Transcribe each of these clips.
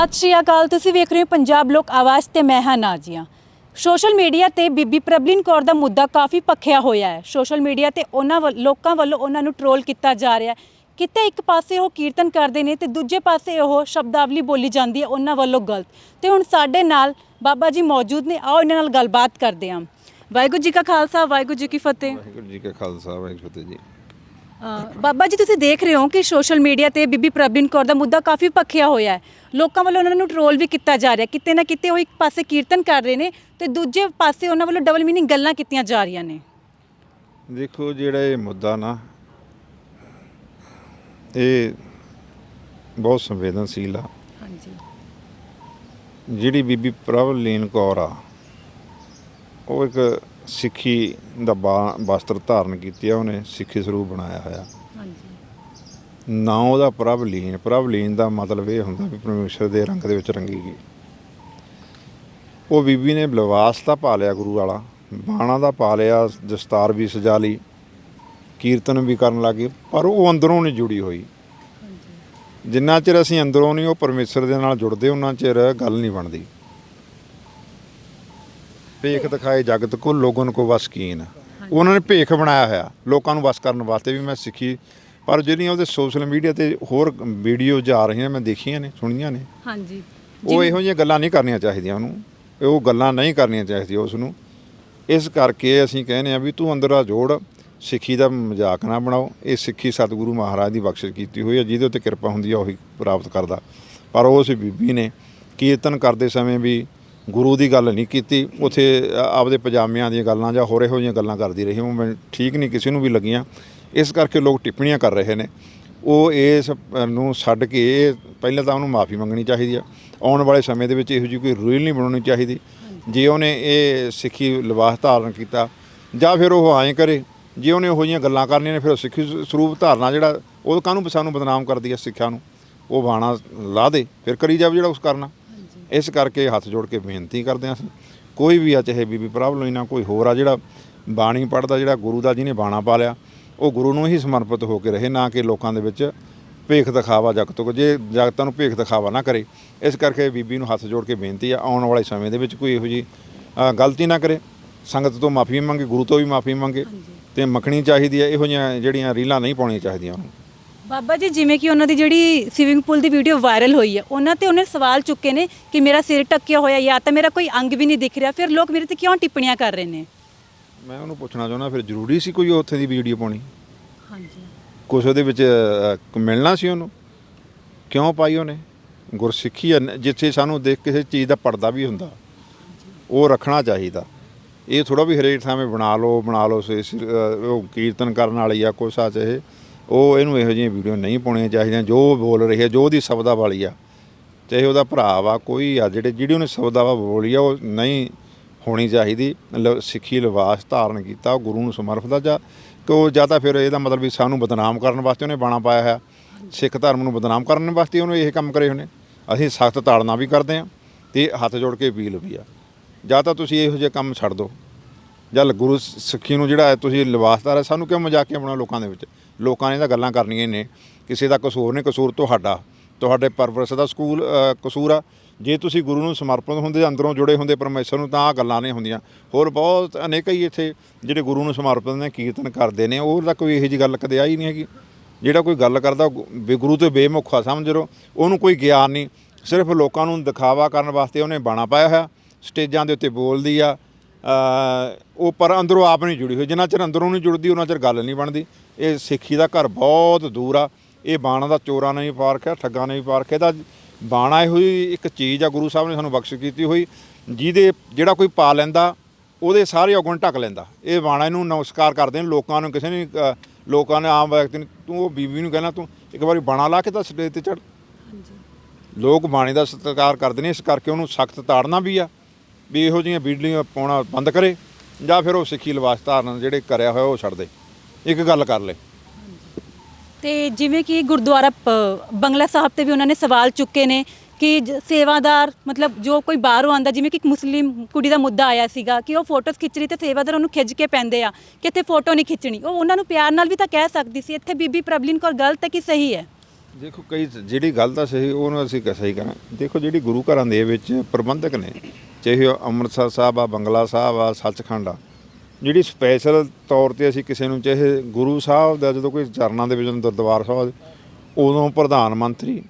ਸਤਿ ਸ਼੍ਰੀ ਅਕਾਲ, ਤੁਸੀਂ ਵੇਖ ਰਹੇ ਹੋ ਪੰਜਾਬ ਲੋਕ ਆਵਾਜ਼ ਤੇ ਮੈਂ ਹਾਂ ਨਾਜੀਆਂ। ਸੋਸ਼ਲ ਮੀਡੀਆ ਤੇ ਬੀਬੀ ਪ੍ਰਬਲੀਨ ਕੌਰ ਦਾ ਮੁੱਦਾ ਕਾਫੀ ਪੱਖਿਆ ਹੋਇਆ ਹੈ। ਸੋਸ਼ਲ ਮੀਡੀਆ ਤੇ ਉਹਨਾਂ ਵੱਲ- ਲੋਕਾਂ ਵੱਲੋਂ ਉਹਨਾਂ ਨੂੰ ਟਰੋਲ ਕੀਤਾ ਜਾ ਰਿਹਾ ਹੈ। ਕਿਤੇ ਇੱਕ ਪਾਸੇ ਉਹ ਕੀਰਤਨ ਕਰਦੇ ਨੇ ਤੇ ਦੂਜੇ ਪਾਸੇ ਉਹ ਸ਼ਬਦਾਵਲੀ ਬੋਲੀ ਜਾਂਦੀ ਹੈ, ਉਹਨਾਂ ਵੱਲੋਂ ਗਲਤ। ਤੇ ਹੁਣ ਸਾਡੇ ਨਾਲ ਬਾਬਾ ਜੀ ਮੌਜੂਦ ਨੇ, ਆਓ ਇਹਨਾਂ ਨਾਲ ਗੱਲਬਾਤ ਕਰਦੇ ਹਾਂ। ਵਾਹਿਗੁਰੂ ਜੀ ਕਾ ਖਾਲਸਾ, ਵਾਹਿਗੁਰੂ ਜੀ ਕੀ ਫਤਿਹ। ਵਾਹਿਗੁਰੂ ਜੀ ਕਾ ਖਾਲਸਾ, ਵਾਹਿਗੁਰੂ ਜੀ। ਬਾਬਾ ਜੀ ਤੁਸੀਂ ਦੇਖ ਰਹੇ ਹੋ ਕਿ ਸੋਸ਼ਲ ਮੀਡੀਆ ਤੇ ਬੀਬੀ ਪ੍ਰਬਲੀਨ ਕੌਰ ਦਾ ਮੁੱਦਾ ਕਾਫੀ ਪੱਖਿਆ ਹੋਇਆ ਹੈ। ਲੋਕਾਂ ਵੱਲੋਂ ਉਹਨਾਂ ਨੂੰ ਟਰੋਲ ਵੀ ਕੀਤਾ ਜਾ ਰਿਹਾ ਕਿਤੇ ਨਾ ਕਿਤੇ ਉਹ ਇੱਕ ਪਾਸੇ ਕੀਰਤਨ ਕਰ ਰਹੇ ਨੇ ਤੇ ਦੂਜੇ ਪਾਸੇ ਉਹਨਾਂ ਵੱਲੋਂ ਡਬਲ ਮੀਨਿੰਗ ਗੱਲਾਂ ਕੀਤੀਆਂ ਜਾ ਰਹੀਆਂ ਨੇ। ਦੇਖੋ ਜਿਹੜਾ ਇਹ ਮੁੱਦਾ ਨਾ ਇਹ ਬਹੁਤ ਸੰਵੇਦਨਸ਼ੀਲ ਆ। ਹਾਂਜੀ। ਜਿਹੜੀ ਬੀਬੀ ਪ੍ਰਭਲੀਨ ਕੌਰ ਆ ਉਹ ਇੱਕ ਸਿੱਖੀ ਦਾ ਬਾ- ਵਸਤਰ ਧਾਰਨ ਕੀਤੀ ਆ ਉਹਨੇ ਸਿੱਖੀ ਸਰੂਪ ਬਣਾਇਆ ਹੋਇਆ। ਹਾਂਜੀ। ਨਾ ਉਹਦਾ ਪ੍ਰਭਲੀਨ ਪ੍ਰਭਲੀਨ ਦਾ ਮਤਲਬ ਇਹ ਹੁੰਦਾ ਵੀ ਪਰਮੇਸ਼ਰ ਦੇ ਰੰਗ ਦੇ ਵਿੱਚ ਰੰਗੀ ਗਈ। ਉਹ ਬੀਬੀ ਨੇ ਲਿਬਾਸ ਤਾਂ ਪਾ ਲਿਆ ਗੁਰੂ ਵਾਲਾ ਬਾਣਾ ਦਾ ਪਾ ਲਿਆ ਦਸਤਾਰ ਵੀ ਸਜਾ ਲਈ ਕੀਰਤਨ ਵੀ ਕਰਨ ਲੱਗੇ ਪਰ ਉਹ ਅੰਦਰੋਂ ਨਹੀਂ ਜੁੜੀ ਹੋਈ। ਜਿੰਨਾ ਚਿਰ ਅਸੀਂ ਅੰਦਰੋਂ ਨਹੀਂ ਉਹ ਪਰਮੇਸ਼ਰ ਦੇ ਨਾਲ ਜੁੜਦੇ ਉਹਨਾਂ ਚਿਰ ਗੱਲ ਨਹੀਂ ਬਣਦੀ। ਭੇਖ ਦਿਖਾਏ ਜਗਤ ਕੋ ਲੋਗਨ ਕੋ ਵਸ ਕੀਨ। ਉਹਨਾਂ ਨੇ ਭੇਖ ਬਣਾਇਆ ਹੋਇਆ ਲੋਕਾਂ ਨੂੰ ਵਸ ਕਰਨ ਵਾਸਤੇ ਵੀ ਮੈਂ ਸਿੱਖੀ। ਪਰ ਜਿਹੜੀਆਂ ਉਹਦੇ ਸੋਸ਼ਲ ਮੀਡੀਆ ਤੇ ਹੋਰ ਵੀਡੀਓ ਜਾ ਰਹੀਆਂ ਮੈਂ ਦੇਖੀਆਂ ਨੇ ਸੁਣੀਆਂ ਨੇ। ਹਾਂਜੀ। ਉਹ ਇਹੋ ਜਿਹੀਆਂ ਗੱਲਾਂ ਨਹੀਂ ਕਰਨੀਆਂ ਚਾਹੀਦੀਆਂ ਉਹਨੂੰ। ਉਹ ਗੱਲਾਂ ਨਹੀਂ ਕਰਨੀਆਂ ਚਾਹੀਦੀਆਂ ਉਸ ਨੂੰ। ਇਸ ਕਰਕੇ ਅਸੀਂ ਕਹਿੰਦੇ ਆ ਵੀ ਤੂੰ ਅੰਦਰ ਆ ਜੋੜ। ਸਿੱਖੀ ਦਾ ਮਜ਼ਾਕ ਨਾ ਬਣਾਓ। ਇਹ ਸਿੱਖੀ ਸਤਿਗੁਰੂ ਮਹਾਰਾਜ ਦੀ ਬਖਸ਼ਿਸ਼ ਕੀਤੀ ਹੋਈ ਹੈ ਜਿਹਦੇ ਉੱਤੇ ਕਿਰਪਾ ਹੁੰਦੀ ਆ ਉਹੀ ਪ੍ਰਾਪਤ ਕਰਦਾ। ਪਰ ਉਸ ਬੀਬੀ ਨੇ ਕੀਰਤਨ ਕਰਦੇ ਸਮੇਂ ਵੀ ਗੁਰੂ ਦੀ ਗੱਲ ਨਹੀਂ ਕੀਤੀ। ਉਥੇ ਆਪਦੇ ਪਜਾਮਿਆਂ ਦੀਆਂ ਗੱਲਾਂ ਜਾਂ ਹੋਰ ਇਹੋ ਜਿਹੀਆਂ ਗੱਲਾਂ ਕਰਦੀ ਰਹੀ। ਉਹ ਮੈਂ ਠੀਕ ਨਹੀਂ, ਕਿਸੇ ਨੂੰ ਵੀ ਲੱਗੀਆਂ। ਇਸ ਕਰਕੇ ਲੋਕ ਟਿੱਪਣੀਆਂ ਕਰ ਰਹੇ ਨੇ। ਉਹ ਇਸ ਨੂੰ ਛੱਡ ਕੇ ਇਹ ਪਹਿਲਾਂ ਤਾਂ ਉਹਨੂੰ ਮਾਫੀ ਮੰਗਣੀ ਚਾਹੀਦੀ ਆ। ਆਉਣ ਵਾਲੇ ਸਮੇਂ ਦੇ ਵਿੱਚ ਇਹੋ ਜਿਹੀ ਕੋਈ ਰੂਲ ਨਹੀਂ ਬਣਾਉਣੀ ਚਾਹੀਦੀ। ਜੇ ਉਹਨੇ ਇਹ ਸਿੱਖੀ ਲਿਬਾਸ ਧਾਰਨ ਕੀਤਾ, ਜਾਂ ਫਿਰ ਉਹ ਐਂ ਕਰੇ, ਜੇ ਉਹਨੇ ਉਹੋ ਜਿਹੀਆਂ ਗੱਲਾਂ ਕਰਨੀਆਂ ਨੇ, ਫਿਰ ਉਹ ਸਿੱਖੀ ਸਰੂਪ ਧਾਰਨਾ ਜਿਹੜਾ, ਉਹ ਕਾਹਨੂੰ ਸਾਨੂੰ ਬਦਨਾਮ ਕਰਦੀ ਹੈ ਸਿੱਖਿਆ ਨੂੰ? ਉਹ ਬਾਣਾ ਲਾ ਦੇ, ਫਿਰ ਕਰੀ ਜਾਵੇ ਜਿਹੜਾ ਉਸ ਕਰਨਾ। ਇਸ ਕਰਕੇ ਹੱਥ ਜੋੜ ਕੇ ਬੇਨਤੀ ਕਰਦੇ ਹਾਂ ਅਸੀਂ। ਕੋਈ ਵੀ ਆ ਚਾਹੇ ਬੀਬੀ ਪ੍ਰਭਲੋਈ ਨਾ ਕੋਈ ਹੋਰ ਆ ਜਿਹੜਾ ਬਾਣੀ ਪੜਦਾ ਜਿਹੜਾ ਗੁਰੂ ਦਾ ਜਿਹਨੇ ਬਾਣਾ ਪਾ ਲਿਆ ਉਹ ਗੁਰੂ ਨੂੰ ਹੀ ਸਮਰਪਿਤ ਹੋ ਕੇ ਰਹੇ ਨਾ ਕਿ ਲੋਕਾਂ ਦੇ ਵਿੱਚ ਭੇਖ ਦਿਖਾਵਾ ਜਗਤ ਕੋ ਜੇ ਜਗਤਾਂ ਨੂੰ ਭੇਖ ਦਿਖਾਵਾ ਨਾ ਕਰੇ। ਇਸ ਕਰਕੇ ਬੀਬੀ ਨੂੰ ਹੱਥ ਜੋੜ ਕੇ ਬੇਨਤੀ ਆ ਆਉਣ ਵਾਲੇ ਸਮੇਂ ਦੇ ਵਿੱਚ ਕੋਈ ਇਹੋ ਜੀ ਗਲਤੀ ਨਾ ਕਰੇ। ਸੰਗਤ ਤੋਂ ਮਾਫੀ ਮੰਗੇ ਗੁਰੂ ਤੋਂ ਵੀ ਮਾਫੀ ਮੰਗੇ ਤੇ ਮੱਖਣੀ ਚਾਹੀਦੀ ਹੈ ਇਹੋ ਜਿਹੀਆਂ ਜਿਹੜੀਆਂ ਰੀਲਾਂ ਨਹੀਂ ਪਾਉਣੀਆਂ ਚਾਹੀਦੀਆਂ। ਉਹਨੂੰ ਬਾਬਾ ਜੀ ਜਿਵੇਂ ਕਿ ਉਹਨਾਂ ਦੀ ਜਿਹੜੀ ਸਵਿਮਿੰਗ ਪੂਲ ਦੀ ਵੀਡੀਓ ਵਾਇਰਲ ਹੋਈ ਹੈ ਉਹਨਾਂ ਤੇ ਉਹਨੇ ਸਵਾਲ ਚੁੱਕੇ ਨੇ ਕਿ ਮੇਰਾ ਸਿਰ ਟੱਕਿਆ ਹੋਇਆ ਜਾਂ ਤਾਂ ਮੇਰਾ ਕੋਈ ਅੰਗ ਵੀ ਨਹੀਂ ਦਿਖ ਰਿਹਾ। ਫਿਰ ਲੋਕ ਮੇਰੇ ਤੇ ਕਿਉਂ ਟਿੱਪਣੀਆਂ ਕਰ ਰਹੇ ਨੇ? ਮੈਂ ਉਹਨੂੰ ਪੁੱਛਣਾ ਚਾਹੁੰਦਾ ਫਿਰ ਜ਼ਰੂਰੀ ਸੀ ਕੋਈ ਉੱਥੇ ਦੀ ਵੀਡੀਓ ਪਾਉਣੀ? ਹਾਂਜੀ। ਕੁਛ ਉਹਦੇ ਵਿੱਚ ਅ, ਮਿਲਣਾ ਸੀ ਉਹਨੂੰ? ਕਿਉਂ ਪਾਈ ਉਹਨੇ? ਗੁਰਸਿੱਖੀ ਹੈ ਜਿੱਥੇ ਸਾਨੂੰ ਦੇਖ ਕਿਸੇ ਚੀਜ਼ ਦਾ ਪਰਦਾ ਵੀ ਹੁੰਦਾ ਉਹ ਰੱਖਣਾ ਚਾਹੀਦਾ। ਇਹ ਥੋੜਾ ਵੀ ਹਰੇਕ ਥਾਂ 'ਤੇ ਬਣਾ ਲਓ ਬਣਾ ਲਓ ਸੇ- ਸੇ- ਅ, ਉਹ ਕੀਰਤਨ ਕਰਨ ਵਾਲੀ ਆ ਕੁਛ ਆ ਚਾਹੇ। ਉਹ ਇਹਨੂੰ ਇਹੋ ਜਿਹੀਆਂ ਵੀਡੀਓ ਨਹੀਂ ਪਾਉਣੀਆਂ ਚਾਹੀਦੀਆਂ, ਜੋ ਬੋਲ ਰਹੀ ਹੈ, ਜੋ ਉਹਦੀ ਸ਼ਬਦਾ ਵਾਲੀ ਆ। ਚਾਹੇ ਉਹਦਾ ਭਰਾ ਵਾ, ਕੋਈ ਆ, ਜਿਹੜੇ, ਜਿਹੜੀ ਉਹਨੇ ਸ਼ਬਦਾਵਾ ਬੋਲੀ ਆ, ਉਹ ਨਹੀਂ ਹੋਣੀ ਚਾਹੀਦੀ। ਲ- ਸਿੱਖੀ ਲਿਬਾਸ ਧਾਰਨ ਕੀਤਾ, ਉਹ ਗੁਰੂ ਨੂੰ ਸਮਰਪਦਾ ਜਾਂ, ਕਿ ਉਹ ਜਾਂ ਤਾਂ ਫਿਰ ਇਹਦਾ ਮਤਲਬ ਵੀ ਸਾਨੂੰ ਬਦਨਾਮ ਕਰਨ ਵਾਸਤੇ ਉਹਨੇ ਬਾਣਾ ਪਾਇਆ ਹੋਇਆ। ਸਿੱਖ ਧਰਮ ਨੂੰ ਬਦਨਾਮ ਕਰਨ ਵਾਸਤੇ ਉਹਨੇ ਇਹ ਕੰਮ ਕਰੇ ਹੋਣੇ। ਅਸੀਂ ਸਖਤ ਤਾੜਨਾ ਵੀ ਕਰਦੇ ਹਾਂ ਤੇ ਹੱਥ ਜੋੜ ਕੇ ਅਪੀਲ ਵੀ ਆ। ਜਾਂ ਤਾਂ ਤੁਸੀਂ ਇਹੋ ਜਿਹੇ ਕੰਮ ਛੱਡ ਦਿਓ। ਜਾਂ ਗੁਰੂ ਸਿੱਖੀ ਨੂੰ ਜਿਹੜਾ ਹੈ ਤੁਸੀਂ ਲਿਬਾਸਦਾਰ ਹੈ ਸਾਨੂੰ ਕਿਉਂ ਮਜ਼ਾਕੀਆ ਬਣਾਓ ਲੋਕਾਂ ਦੇ ਵਿੱਚ? ਲੋਕਾਂ ਨੇ ਤਾਂ ਗੱਲਾਂ ਕਰਨੀਆਂ ਨੇ। ਕਿਸੇ ਦਾ ਕਸੂਰ ਨਹੀਂ, ਕਸੂਰ ਤੁਹਾਡਾ। ਤੁਹਾਡੇ ਪਰਵਰਿਸ਼ ਦਾ ਸਕੂਲ ਕਸੂਰ ਆ। ਜੇ ਤੁਸੀਂ ਗੁਰੂ ਨੂੰ ਸਮਰਪਿਤ ਹੁੰਦੇ, ਅੰਦਰੋਂ ਜੁੜੇ ਹੁੰਦੇ, ਪਰਮੇਸ਼ਰ ਨੂੰ, ਤਾਂ ਆ ਗੱਲਾਂ ਨਹੀਂ ਹੁੰਦੀਆਂ। ਹੋਰ ਬਹੁਤ ਅਨੇਕ ਹੀ ਇੱਥੇ ਜਿਹੜੇ ਗੁਰੂ ਨੂੰ ਸਮਰਪਿਤ ਨੇ, ਕੀਰਤਨ ਕਰਦੇ ਨੇ, ਉਹ ਤਾਂ ਕੋਈ ਇਹੋ ਜਿਹੀ ਗੱਲ ਕਦੇ ਆਈ ਨਹੀਂ ਹੈਗੀ। ਜਿਹੜਾ ਕੋਈ ਗੱਲ ਕਰਦਾ ਬੇ ਗੁਰੂ ਤੇ ਆ, ਸਮਝ ਲਓ। ਉਹਨੂੰ ਕੋਈ ਗਿਆਨ ਨਹੀਂ। ਸਿਰਫ ਲੋਕਾਂ ਨੂੰ ਦਿਖਾਵਾ ਕਰਨ ਵਾਸਤੇ ਉਹਨੇ ਬਾਣਾ ਪਾਇਆ ਹੋਇਆ। ਸਟੇਜਾਂ ਦੇ ਉੱਤੇ ਬੋਲਦੀ ਆ। ਉਹ ਪਰ ਅੰਦਰੋਂ ਆਪ ਨਹੀਂ ਜੁੜੀ ਹੋਈ। ਜਿੰਨਾ ਚਿਰ ਅੰਦਰੋਂ ਨਹੀਂ ਜੁੜਦੀ ਉਹਨਾਂ ਚਿਰ ਗੱਲ ਨਹੀਂ ਬਣਦੀ। ਇਹ ਸਿੱਖੀ ਦਾ ਘਰ ਬਹੁਤ ਦੂਰ ਆ। ਇਹ ਬਾਣਾ ਦਾ ਚੋਰਾਂ ਨਹੀਂ ਪਾਰਕ ਹੈ ਠੱਗਾਂ ਨਹੀਂ ਪਾਰਕ ਇਹਦਾ ਬਾਣਾ ਇਹੋ ਜਿਹੀ ਇੱਕ ਚੀਜ਼ ਆ ਗੁਰੂ ਸਾਹਿਬ ਨੇ ਸਾਨੂੰ ਬਖਸ਼ ਕੀਤੀ ਹੋਈ। ਜਿਹਦੇ ਜਿਹੜਾ ਕੋਈ ਪਾ ਲੈਂਦਾ ਉਹਦੇ ਸਾਰੇ ਔਗਣ ਢੱਕ ਲੈਂਦਾ। ਇਹ ਬਾਣਾ ਇਹਨੂੰ ਨਮਸਕਾਰ ਕਰਦੇ ਨੇ। ਲੋਕਾਂ ਨੂੰ ਕਿਸੇ ਨੇ ਲੋਕਾਂ ਨੇ ਆਮ ਵਿਅਕਤੀ ਨੂੰ ਤੂੰ ਉਹ ਬੀਬੀ ਨੂੰ ਕਹਿਣਾ ਤੂੰ ਇੱਕ ਵਾਰੀ ਬਾਣਾ ਲਾ ਕੇ ਤਾਂ ਸਟੇਜ ਤੇ ਚੜ ਲੋਕ ਬਾਣੀ ਦਾ ਸਤਿਕਾਰ ਕਰਦੇ ਨੇ। ਇਸ ਕਰਕੇ ਉਹਨੂੰ ਸਖਤ ਤਾੜਨਾ ਵੀ ਆ। ਵੀ ਇਹੋ ਜਿਹੀਆਂ ਵੀਡੀਓ ਪਾਉਣਾ ਬੰਦ ਕਰੇ ਜਾਂ ਫਿਰ ਉਹ ਸਿੱਖੀ ਲਿਬਾਸ ਧਾਰਨ ਜਿਹੜੇ ਕਰਿਆ ਹੋਇਆ ਉਹ ਛੱਡ ਦੇ। ਇੱਕ ਗੱਲ ਕਰ ਲੈ। ਤੇ ਜਿਵੇਂ ਕਿ ਗੁਰਦੁਆਰਾ ਪ- ਬੰਗਲਾ ਸਾਹਿਬ ਤੇ ਵੀ ਉਹਨਾਂ ਨੇ ਸਵਾਲ ਚੁੱਕੇ ਨੇ ਕਿ ਜ- ਸੇਵਾਦਾਰ ਮਤਲਬ ਜੋ ਕੋਈ ਬਾਹਰੋਂ ਆਂਦਾ ਜਿਵੇਂ ਕਿ ਇੱਕ ਮੁਸਲਿਮ ਕੁੜੀ ਦਾ ਮੁੱਦਾ ਆਇਆ ਸੀਗਾ ਕਿ ਉਹ ਫੋਟੋਜ਼ ਖਿੱਚ ਰਹੀ ਤੇ ਸੇਵਾਦਾਰ ਉਹਨੂੰ ਖਿੱਚ ਕੇ ਪੈਂਦੇ ਆ ਕਿ ਇੱਥੇ ਫੋਟੋ ਨਹੀਂ ਖਿੱਚਣੀ। ਉਹ ਉਹਨਾਂ ਨੂੰ ਪਿਆਰ ਨਾਲ ਵੀ ਤਾਂ ਕਹਿ ਸਕਦੀ ਸੀ, ਇੱਥੇ ਬੀਬੀ ਪ੍ਰਬਲੀਨ ਕੌਰ ਗਲਤ ਹੈ ਕਿ ਸਹੀ ਹੈ? ਦੇਖੋ ਕਈ ਜਿਹੜੀ ਗੱਲ ਤਾਂ ਸਹੀ ਉਹਨੂੰ ਅਸੀਂ ਸਹੀ ਕਰਾਂ ਦੇਖੋ ਜਿਹੜੀ ਗੁਰੂ ਘਰਾਂ ਦੇ ਵਿੱਚ ਪ੍ਰਬੰਧਕ ਨੇ ਚਾਹੇ ਉਹ ਅੰਮ੍ਰਿਤਸਰ ਸਾਹਿਬ ਆ ਬੰਗਲਾ ਸਾਹਿਬ ਆ ਸੱਚਖੰਡ ਆ ਜਿਹੜੀ ਸਪੈਸ਼ਲ ਤੌਰ ਤੇ ਅਸੀਂ ਕਿਸੇ ਨੂੰ ਚਾਹੇ ਗੁਰੂ ਸਾਹਿਬ ਦਾ ਜਦੋਂ ਕੋਈ ਚਰਨਾਂ ਦੇ ਵਿੱਚ ਜਦੋਂ ਦਰਬਾਰ ਸਾਹਿਬ ਉਦੋਂ ਪ੍ਰਧਾਨ ਮੰਤਰੀ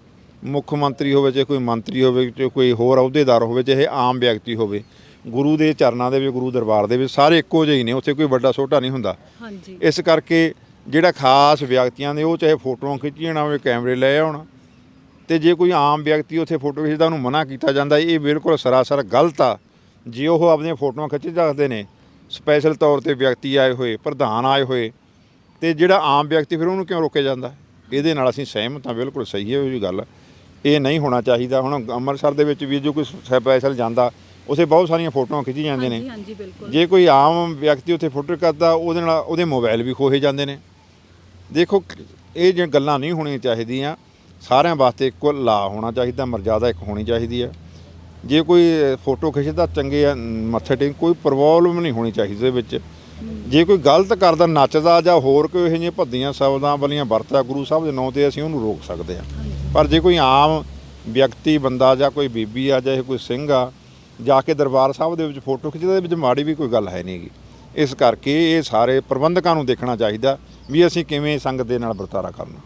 ਮੁੱਖ ਮੰਤਰੀ ਹੋਵੇ ਚਾਹੇ ਕੋਈ ਮੰਤਰੀ ਹੋਵੇ ਚਾਹੇ ਕੋਈ ਹੋਰ ਅਹੁਦੇਦਾਰ ਹੋਵੇ ਚਾਹੇ ਆਮ ਵਿਅਕਤੀ ਹੋਵੇ ਗੁਰੂ ਦੇ ਚਰਨਾਂ ਦੇ ਵਿੱਚ ਗੁਰੂ ਦਰਬਾਰ ਦੇ ਵਿੱਚ ਸਾਰੇ ਇੱਕੋ ਜਿਹੇ ਹੀ ਨੇ ਉੱਥੇ ਕੋਈ ਵੱਡਾ ਛੋਟਾ ਨਹੀਂ ਹੁੰਦਾ। ਹਾਂਜੀ। ਇਸ ਕਰਕੇ ਜਿਹੜਾ ਖਾਸ ਵਿਅਕਤੀਆਂ ਦੇ ਉਹ ਚਾਹੇ ਫੋਟੋਆਂ ਖਿੱਚੀਆਂ ਹੋਵੇ ਕੈਮਰੇ ਲੈ ਆਉਣ। ਤੇ ਜੇ ਕੋਈ ਆਮ ਵਿਅਕਤੀ ਉੱਥੇ ਫੋਟੋ ਖਿੱਚਦਾ ਉਹਨੂੰ ਮਨਾ ਕੀਤਾ ਜਾਂਦਾ। ਇਹ ਬਿਲਕੁਲ ਸਰਾਸਰ ਗਲਤ ਆ। ਜੇ ਉਹ ਆਪਣੀਆਂ ਫੋਟੋਆਂ ਖਿੱਚ ਸਕਦੇ ਨੇ ਸਪੈਸ਼ਲ ਤੌਰ ਤੇ ਵਿਅਕਤੀ ਆਏ ਹੋਏ ਪ੍ਰਧਾਨ ਆਏ ਹੋਏ ਤੇ ਜਿਹੜਾ ਆਮ ਵਿਅਕਤੀ ਫਿਰ ਉਹਨੂੰ ਕਿਉਂ ਰੋਕਿਆ ਜਾਂਦਾ? ਇਹਦੇ ਨਾਲ ਅਸੀਂ ਸਹਿਮਤ ਹਾਂ ਬਿਲਕੁਲ ਸਹੀ ਹੈ ਉਹ ਜੀ ਗੱਲ। ਇਹ ਨਹੀਂ ਹੋਣਾ ਚਾਹੀਦਾ। ਹੁਣ ਅੰਮ੍ਰਿਤਸਰ ਦੇ ਵਿੱਚ ਵੀ ਜੋ ਕੋਈ ਸਪੈਸ਼ਲ ਜਾਂਦਾ ਉੱਥੇ ਬਹੁਤ ਸਾਰੀਆਂ ਫੋਟੋਆਂ ਖਿੱਚੀ ਜਾਂਦੀਆਂ ਨੇ। ਜੇ ਕੋਈ ਆਮ ਵਿਅਕਤੀ ਉੱਥੇ ਫੋਟੋ ਕਰਦਾ ਉਹਦੇ ਨਾਲ ਉਹਦੇ ਮੋਬਾਈਲ ਵੀ ਖੋਹੇ ਜਾਂਦੇ ਨੇ। ਦੇਖੋ ਇਹ ਜਿਹੜੀਆਂ ਗੱਲਾਂ ਨਹੀਂ ਹੋਣੀਆਂ ਚਾਹੀਦੀਆਂ। ਸਾਰਿਆਂ ਵਾਸਤੇ ਇੱਕੋ ਲਾ ਹੋਣਾ ਚਾਹੀਦਾ ਮਰਜ਼ਾਦਾ ਇੱਕ ਹੋਣੀ ਚਾਹੀਦੀ ਹੈ ਜੇ ਕੋਈ ਫੋਟੋ ਖਿੱਚਦਾ ਚੰਗੇ ਆ, ਮੱਥੇ ਟੇਕ ਕੋਈ ਪ੍ਰੋਬਲਮ ਨਹੀਂ ਹੋਣੀ ਚਾਹੀਦੀ ਉਹਦੇ ਵਿੱਚ। ਜੇ ਕੋਈ ਗਲਤ ਕਰਦਾ ਨੱਚਦਾ ਜਾਂ ਹੋਰ ਕੋਈ ਇਹੋ ਜਿਹੀਆਂ ਭੱਦੀਆਂ ਸ਼ਬਦਾਂ ਵਾਲੀਆਂ ਵਰਤਦਾ ਗੁਰੂ ਸਾਹਿਬ ਦੇ ਨਾਂ ਤੇ ਅਸੀਂ ਉਹਨੂੰ ਰੋਕ ਸਕਦੇ ਹਾਂ ਪਰ ਜੇ ਕੋਈ ਆਮ ਵਿਅਕਤੀ ਬੰਦਾ ਜਾਂ ਕੋਈ ਬੀਬੀ ਆ ਜਾਂ ਕੋਈ ਸਿੰਘ ਆ ਜਾ ਕੇ ਦਰਬਾਰ ਸਾਹਿਬ ਦੇ ਵਿੱਚ ਫੋਟੋ ਖਿੱਚਦਾ ਇਹਦੇ ਵਿੱਚ ਮਾੜੀ ਵੀ ਕੋਈ ਗੱਲ ਹੈ ਨਹੀਂਗੀ ਇਸ ਕਰਕੇ ਇਹ ਸਾਰੇ ਪ੍ਰਬੰਧਕਾਂ ਨੂੰ ਦੇਖਣਾ ਚਾਹੀਦਾ ਵੀ ਅਸੀਂ ਕਿਵੇਂ ਸੰਗਤ ਦੇ ਨਾਲ ਵਰਤਾਰਾ ਕਰਨਾ।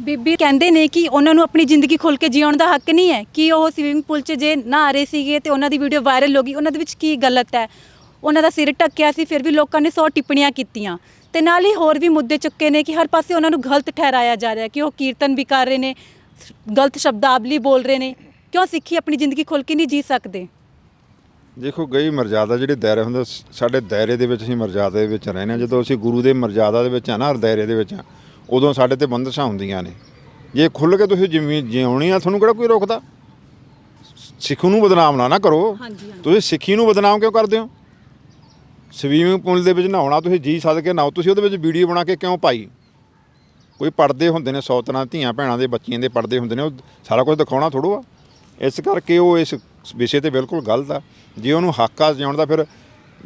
ਬੀਬੀ ਕਹਿੰਦੇ ਨੇ ਕਿ ਉਹਨਾਂ ਨੂੰ ਆਪਣੀ ਜ਼ਿੰਦਗੀ ਖੁੱਲ ਕੇ ਜਿਉਣ ਦਾ ਹੱਕ ਨਹੀਂ ਹੈ। ਕਿ ਉਹ ਸਵਿਮਿੰਗ ਪੂਲ 'ਚ ਜੇ ਨਹਾ ਰਹੇ ਸੀਗੇ ਤੇ ਉਹਨਾਂ ਦੀ ਵੀਡੀਓ ਵਾਇਰਲ ਹੋ ਗਈ, ਉਹਨਾਂ ਦੇ ਵਿੱਚ ਕੀ ਗਲਤ ਹੈ? ਉਹਨਾਂ ਦਾ ਸਿਰ ਢੱਕਿਆ ਸੀ, ਫਿਰ ਵੀ ਲੋਕਾਂ ਨੇ 100 ਟਿੱਪਣੀਆਂ ਕੀਤੀਆਂ। ਤੇ ਨਾਲ ਹੀ ਹੋਰ ਵੀ ਮੁੱਦੇ ਚੁੱਕੇ ਨੇ ਕਿ ਹਰ ਪਾਸੇ ਉਹਨਾਂ ਨੂੰ ਗਲਤ ਠਹਿਰਾਇਆ ਜਾ ਰਿਹਾ ਕਿ ਉਹ ਕੀਰਤਨ ਵੀ ਕਰ ਰਹੇ ਨੇ, ਗਲਤ ਸ਼ਬਦਾਵਲੀ ਬੋਲ ਰਹੇ ਨੇ। ਕਿਉਂ ਸਿੱਖੀ ਆਪਣੀ ਜ਼ਿੰਦਗੀ ਖੁੱਲ ਕੇ ਨਹੀਂ ਜੀ ਸਕਦੇ? ਦੇਖੋ ਗਈ ਮਰਜ਼ਾਦਾ ਜਿਹੜੇ ਦਾਇਰੇ ਹੁੰਦੇ ਸਾਡੇ ਦਾਇਰੇ ਦੇ ਵਿੱਚ ਅਸੀਂ ਮਰਜ਼ਾਦਾ ਦੇ ਵਿੱਚ ਰਹਿੰਦੇ ਹਾਂ। ਜਦੋਂ ਅਸੀਂ ਗੁਰੂ ਦੇ ਮਰਜ਼ਾਦਾ ਦੇ ਵਿੱਚ ਆ ਨਾ ਦਾਇਰੇ ਦੇ ਵਿੱਚ ਆ ਉਦੋਂ ਸਾਡੇ ਤੇ ਬੰਦਸ਼ਾਂ ਹੁੰਦੀਆਂ ਨੇ। ਜੇ ਖੁੱਲ ਕੇ ਤੁਸੀਂ ਜਿਵੇਂ ਜਿਉਣੀ ਆ ਤੁਹਾਨੂੰ ਕਿਹੜਾ ਕੋਈ ਰੋਕਦਾ? ਸਿੱਖੂ ਨੂੰ ਬਦਨਾਮ ਨਾ ਨਾ ਕਰੋ। ਤੁਸੀਂ ਸਿੱਖੀ ਨੂੰ ਬਦਨਾਮ ਕਿਉਂ ਕਰਦੇ ਹੋ? ਸਵੀਮਿੰਗ ਪੂਲ ਦੇ ਵਿੱਚ ਨਹਾਉਣਾ ਤੁਸੀਂ ਜੀ ਸੱਦ ਕੇ ਨਹਾਓ ਤੁਸੀਂ ਉਹਦੇ ਵਿੱਚ ਵੀਡੀਓ ਬਣਾ ਕੇ ਕਿਉਂ ਪਾਈ? ਕੋਈ ਪੜਦੇ ਹੁੰਦੇ ਨੇ ਸੌ ਤਰ੍ਹਾਂ ਧੀਆਂ ਭੈਣਾਂ ਦੇ ਬੱਚੀਆਂ ਦੇ ਪੜਦੇ ਹੁੰਦੇ ਨੇ ਉਹ ਸਾਰਾ ਕੁਝ ਦਿਖਾਉਣਾ ਥੋੜੋ ਆ ਇਸ ਕਰਕੇ ਉਹ ਇਸ ਵਿਸ਼ੇ ਤੇ ਬਿਲਕੁਲ ਗਲਤ ਆ। ਜੇ ਉਹਨੂੰ ਹੱਕ ਆ ਜਿਉਣ ਦਾ ਫਿਰ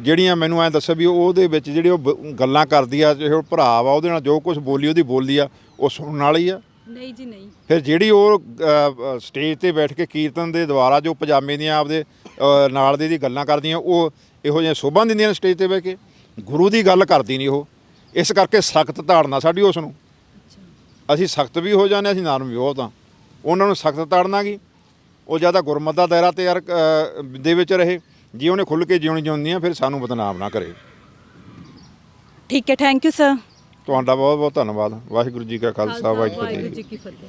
ਜਿਹੜੀਆਂ ਮੈਨੂੰ ਐ ਦੱਸੋ ਵੀ ਉਹਦੇ ਵਿੱਚ ਜਿਹੜੇ ਉਹ ਗੱਲਾਂ ਕਰਦੀ ਆ ਜਿਹੜੇ ਉਹ ਭਰਾ ਵਾ ਉਹਦੇ ਨਾਲ ਜੋ ਕੁਝ ਬੋਲੀ ਉਹਦੀ ਬੋਲਦੀ ਆ ਉਹ ਸੁਣਨ ਵਾਲੀ ਆ। ਨਹੀਂ ਜੀ ਨਹੀਂ। ਫਿਰ ਜਿਹੜੀ ਉਹ ਸਟੇਜ ਤੇ ਬੈਠ ਕੇ ਕੀਰਤਨ ਦੇ ਦੁਆਰਾ ਜੋ ਪਜਾਮੇ ਦੀਆਂ ਆਪਦੇ ਨਾਲ ਦੇ ਦੀ ਗੱਲਾਂ ਕਰਦੀਆਂ ਉਹ ਇਹੋ ਜਿਹੀਆਂ ਸ਼ੋਭਾ ਦਿੰਦੀਆਂ ਨੇ ਸਟੇਜ ਤੇ ਬਹਿ ਕੇ। ਗੁਰੂ ਦੀ ਗੱਲ ਕਰਦੀ ਨਹੀਂ ਉਹ। ਇਸ ਕਰਕੇ ਸਖਤ ਧਾਰਨਾ ਸਾਡੀ ਉਸ ਨੂੰ। ਅਸੀਂ ਸਖਤ ਵੀ ਹੋ ਜਾਂਦੇ ਹਾਂ, ਅਸੀਂ ਨਰਮ ਵੀ ਬਹੁਤ ਆ ਉਹਨਾਂ ਨੂੰ ਸਖਤ ਤਾੜਨਾ ਕੀ ਉਹ ਜ਼ਿਆਦਾ ਗੁਰਮਤ ਦਾ ਦਾਇਰਾ ਤੇ ਯਾਰ ਦੇ ਵਿੱਚ ਰਹੇ। ਜੇ ਉਹਨੇ ਖੁੱਲ ਕੇ ਜਿਉਣੀ ਚਾਹੁੰਦੀਆਂ ਫਿਰ ਸਾਨੂੰ ਬਦਨਾਮ ਨਾ ਕਰੇ। ਠੀਕ ਹੈ ਥੈਂਕ ਯੂ ਸਰ ਤੁਹਾਡਾ ਬਹੁਤ ਬਹੁਤ ਧੰਨਵਾਦ। ਵਾਹਿਗੁਰੂ ਜੀ ਕਾ ਖਾਲਸਾ ਵਾਹਿਗੁਰੂ ਜੀ ਕੀ ਫਤਿਹ।